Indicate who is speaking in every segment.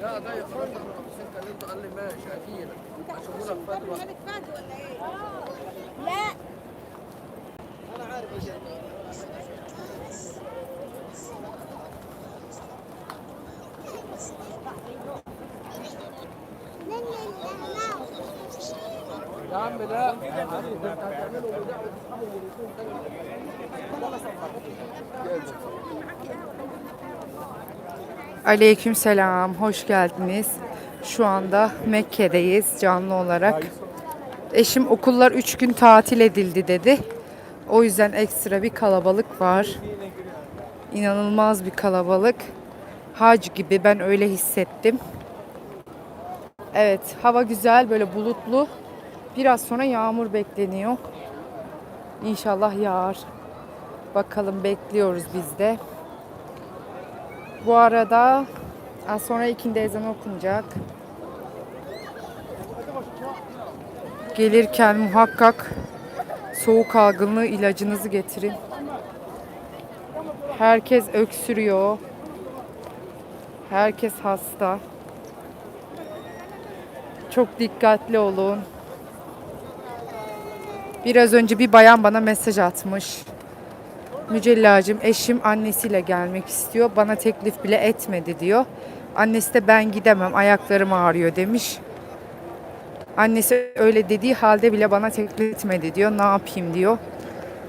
Speaker 1: لا ده يا فندم الست اللي أنتوا قال لي ماشي أكيد هشوفوا لك
Speaker 2: فدوى
Speaker 1: ولا إيه؟ لا أنا عارف إيش يا عم لا
Speaker 3: Aleyküm selam, hoş geldiniz. Şu anda Mekke'deyiz canlı olarak. Eşim okullar 3 gün tatil edildi dedi. O yüzden ekstra bir kalabalık var. İnanılmaz bir kalabalık. Hac gibi ben öyle hissettim. Evet, hava güzel, böyle bulutlu. Biraz sonra yağmur bekleniyor. İnşallah yağar. Bakalım bekliyoruz biz de. Bu arada az sonra ikindi ezanı okunacak. Gelirken muhakkak soğuk algınlığı ilacınızı getirin. Herkes öksürüyor. Herkes hasta. Çok dikkatli olun. Biraz önce bir bayan bana mesaj atmış. Mücellacım eşim annesiyle gelmek istiyor. Bana teklif bile etmedi diyor. Annesi de ben gidemem ayaklarım ağrıyor demiş. Annesi öyle dediği halde bile bana teklif etmedi diyor. Ne yapayım diyor.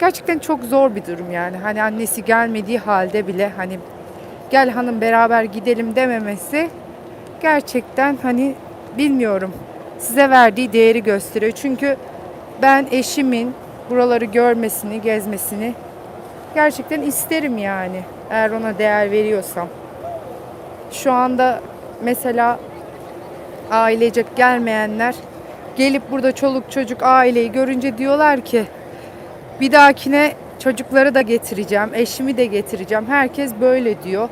Speaker 3: Gerçekten çok zor bir durum yani. Hani annesi gelmediği halde bile hani gel hanım beraber gidelim dememesi gerçekten hani bilmiyorum. Size verdiği değeri gösteriyor. Çünkü ben eşimin buraları görmesini, gezmesini gerçekten isterim yani. Eğer ona değer veriyorsam. Şu anda mesela ailecek gelmeyenler gelip burada çoluk çocuk aileyi görünce diyorlar ki bir dahakine çocukları da getireceğim, eşimi de getireceğim. Herkes böyle diyor.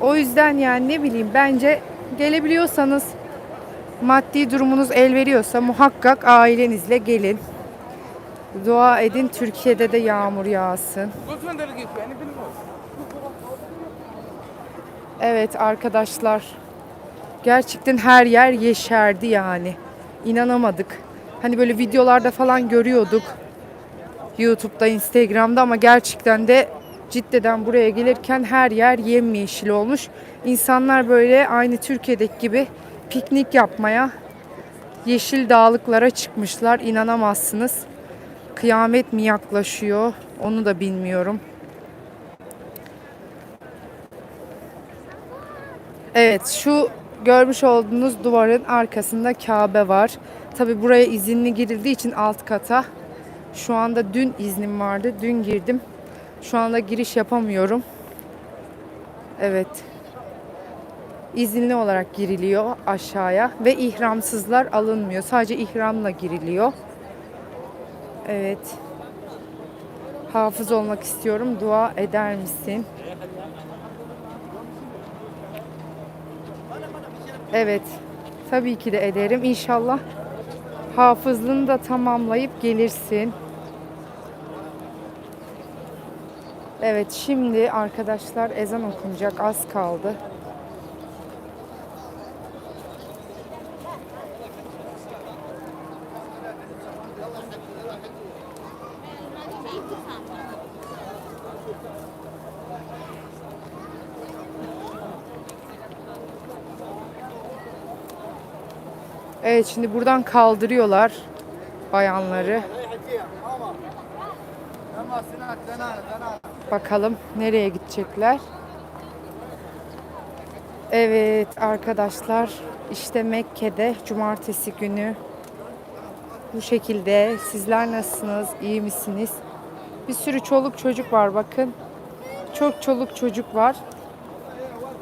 Speaker 3: O yüzden yani ne bileyim bence gelebiliyorsanız maddi durumunuz el veriyorsa muhakkak ailenizle gelin. Dua edin Türkiye'de de yağmur yağsın. Evet arkadaşlar. Gerçekten her yer yeşerdi yani. İnanamadık. Hani böyle videolarda falan görüyorduk. YouTube'da, Instagram'da ama gerçekten de Cidde'den buraya gelirken her yer yemyeşil olmuş. İnsanlar böyle aynı Türkiye'deki gibi piknik yapmaya yeşil dağlıklara çıkmışlar. İnanamazsınız. Kıyamet mi yaklaşıyor? Onu da bilmiyorum. Evet şu görmüş olduğunuz duvarın arkasında Kabe var. Tabi buraya izinli girildiği için alt kata. Şu anda dün iznim vardı. Dün girdim. Şu anda giriş yapamıyorum. Evet. İzinli olarak giriliyor aşağıya ve ihramsızlar alınmıyor. Sadece ihramla giriliyor. Evet. Hafız olmak istiyorum. Dua eder misin? Evet. Tabii ki de ederim. İnşallah hafızlığını da tamamlayıp gelirsin. Evet şimdi arkadaşlar ezan okunacak az kaldı. Evet şimdi buradan kaldırıyorlar bayanları. Bakalım nereye gidecekler. Evet arkadaşlar işte Mekke'de cumartesi günü bu şekilde. Sizler nasılsınız? İyi misiniz? Bir sürü çoluk çocuk var bakın. Çok çoluk çocuk var.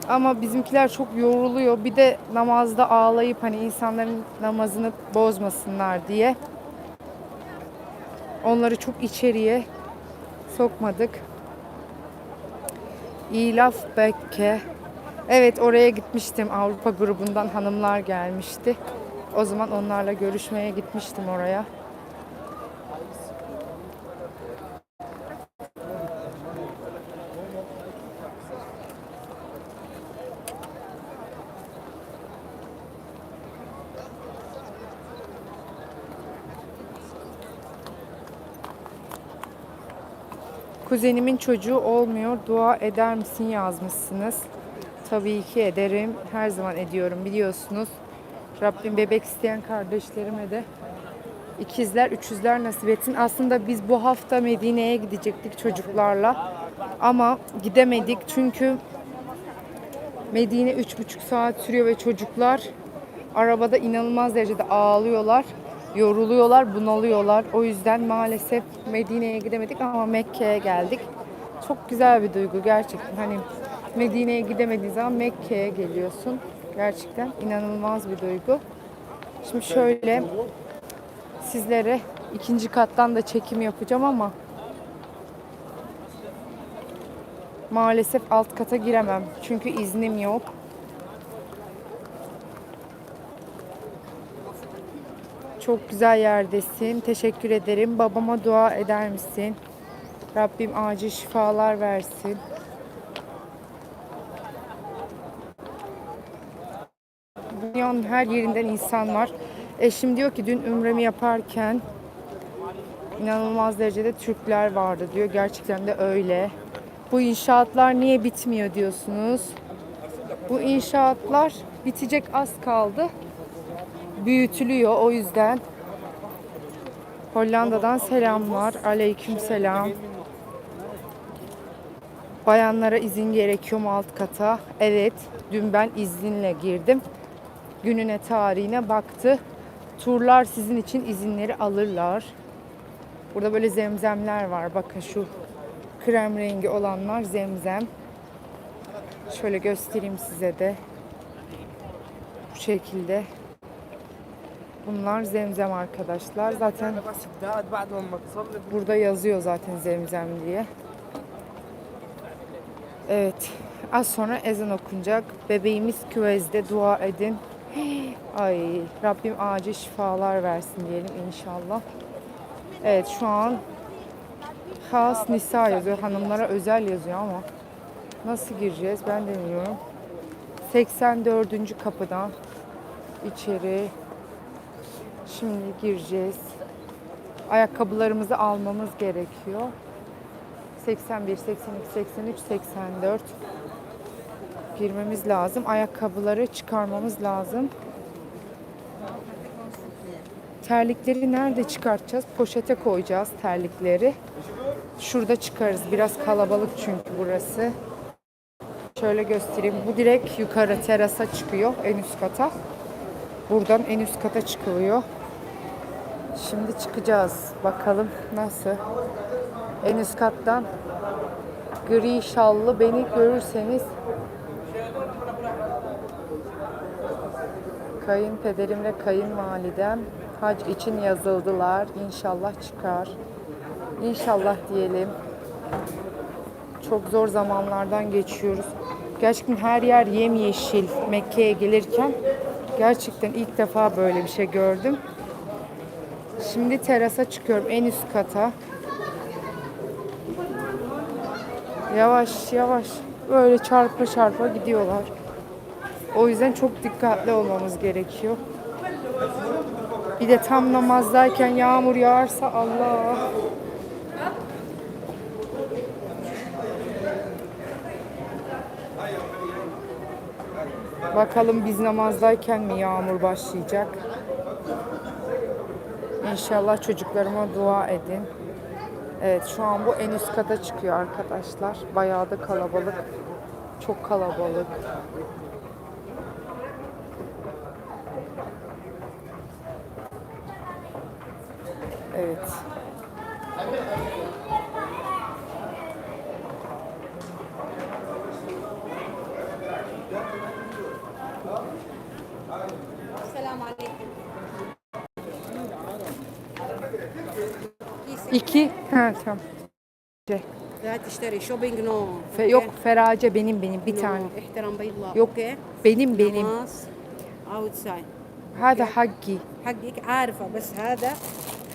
Speaker 3: Ama bizimkiler çok yoruluyor. Bir de namazda ağlayıp hani insanların namazını bozmasınlar diye. Onları çok içeriye sokmadık. İlaf Bekke. Evet oraya gitmiştim. Avrupa grubundan hanımlar gelmişti. O zaman onlarla görüşmeye gitmiştim oraya. Kuzenimin çocuğu olmuyor. Dua eder misin yazmışsınız. Tabii ki ederim. Her zaman ediyorum biliyorsunuz. Rabbim bebek isteyen kardeşlerime de ikizler, üçüzler nasip etsin. Aslında biz bu hafta Medine'ye gidecektik çocuklarla. Ama gidemedik çünkü Medine üç buçuk saat sürüyor ve çocuklar arabada inanılmaz derecede ağlıyorlar. Yoruluyorlar, bunalıyorlar. O yüzden maalesef Medine'ye gidemedik ama Mekke'ye geldik. Çok güzel bir duygu gerçekten. Hani Medine'ye gidemediğin zaman Mekke'ye geliyorsun. Gerçekten inanılmaz bir duygu. Şimdi şöyle sizlere ikinci kattan da çekim yapacağım ama maalesef alt kata giremem. Çünkü iznim yok. Çok güzel yerdesin. Teşekkür ederim. Babama dua eder misin? Rabbim acil şifalar versin. Dünyanın her yerinden insan var. Eşim diyor ki dün ümremi yaparken inanılmaz derecede Türkler vardı diyor. Gerçekten de öyle. Bu inşaatlar niye bitmiyor diyorsunuz. Bu inşaatlar bitecek az kaldı. Büyütülüyor o yüzden. Hollanda'dan selamlar. Aleyküm selam. Bayanlara izin gerekiyor mu alt kata? Evet. Dün ben izinle girdim. Gününe tarihine baktı. Turlar sizin için izinleri alırlar. Burada böyle zemzemler var. Bakın şu krem rengi olanlar zemzem. Şöyle göstereyim size de. Bu şekilde. Bunlar zemzem arkadaşlar. Zaten burada yazıyor zaten zemzem diye. Evet. Az sonra ezan okunacak. Bebeğimiz küvezde dua edin. Ay Rabbim acil şifalar versin diyelim inşallah. Evet şu an Has Nisa yazıyor. Hanımlara özel yazıyor ama nasıl gireceğiz ben de bilmiyorum. 84. kapıdan içeri şimdi gireceğiz. Ayakkabılarımızı almamız gerekiyor. 81, 82, 83, 84 girmemiz lazım. Ayakkabıları çıkarmamız lazım. Terlikleri nerede çıkartacağız? Poşete koyacağız terlikleri. Şurada çıkarız. Biraz kalabalık çünkü burası. Şöyle göstereyim. Bu direkt yukarı terasa çıkıyor. En üst kata. Buradan en üst kata çıkılıyor. Şimdi çıkacağız. Bakalım nasıl. En üst kattan gri şallı beni görürseniz kayınpederim ve kayınvalidem hac için yazıldılar. İnşallah çıkar. İnşallah diyelim. Çok zor zamanlardan geçiyoruz. Gerçekten her yer yemyeşil Mekke'ye gelirken gerçekten ilk defa böyle bir şey gördüm. Şimdi terasa çıkıyorum en üst kata. Yavaş yavaş böyle çarpa çarpa gidiyorlar. O yüzden çok dikkatli olmamız gerekiyor. Bir de tam namazdayken yağmur yağarsa Allah. Bakalım biz namazdayken mi yağmur başlayacak? İnşallah çocuklarıma dua edin. Evet şu an bu en üst kata çıkıyor arkadaşlar. Bayağı da kalabalık. Çok kalabalık. Evet. İki. Ha tamam. Şey,
Speaker 2: لا تشتري شوبينج نو
Speaker 3: Fe, yok Ferace benim benim bir tane.
Speaker 2: احترام بيض الله
Speaker 3: Yok
Speaker 2: اوكي
Speaker 3: benim benim.
Speaker 2: نماص اوتسايد
Speaker 3: Hadi Haggi.
Speaker 2: حقك عارفه بس هذا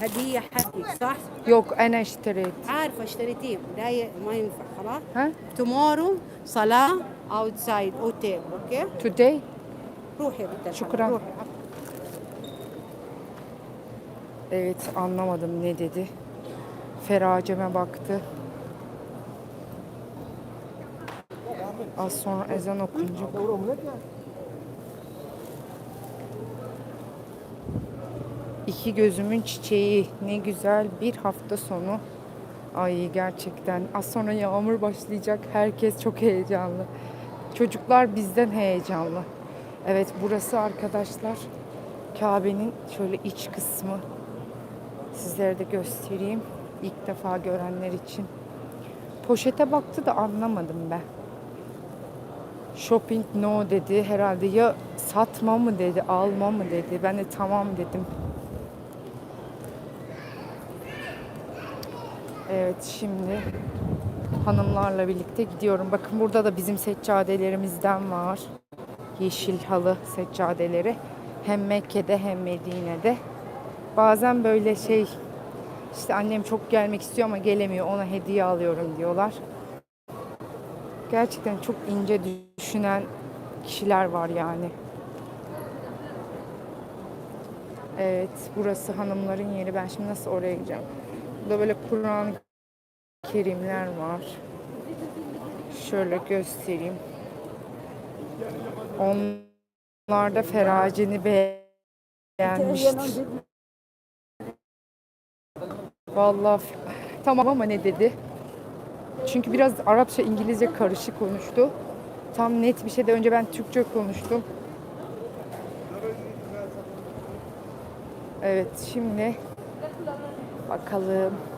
Speaker 2: هديه حقك صح
Speaker 3: Yok ana اشتريت.
Speaker 2: عارفه اشتريتيه لا ي- ما ينفع خلاص
Speaker 3: Ha?
Speaker 2: تومورو صلاه اوتسايد اوتيل اوكي
Speaker 3: Today.
Speaker 2: روحي يا بنت الحلال،
Speaker 3: شكراً.
Speaker 2: روحي
Speaker 3: Evet anlamadım ne dedi. Feraceme baktı. Az sonra ezan okunacak. İki gözümün çiçeği. Ne güzel bir hafta sonu. Ay gerçekten. Az sonra yağmur başlayacak. Herkes çok heyecanlı. Çocuklar bizden heyecanlı. Evet burası arkadaşlar Kabe'nin şöyle iç kısmı. Sizlere de göstereyim. İlk defa görenler için. Poşete baktı da anlamadım ben. Shopping no dedi. Herhalde ya satma mı dedi, alma mı dedi. Ben de tamam dedim. Evet şimdi hanımlarla birlikte gidiyorum. Bakın burada da bizim seccadelerimizden var. Yeşil halı seccadeleri. Hem Mekke'de hem Medine'de. Bazen böyle şey işte annem çok gelmek istiyor ama gelemiyor. Ona hediye alıyorum diyorlar. Gerçekten çok ince düşünen kişiler var yani. Evet, burası hanımların yeri. Ben şimdi nasıl oraya gideceğim? Burada böyle Kur'an kerimler var. Şöyle göstereyim. Onlar da feracini beğenmiştir. Vallahi tamam ama ne dedi? Çünkü biraz Arapça İngilizce karışık konuştu. Tam net bir şey de önce ben Türkçe konuştum. Evet şimdi bakalım.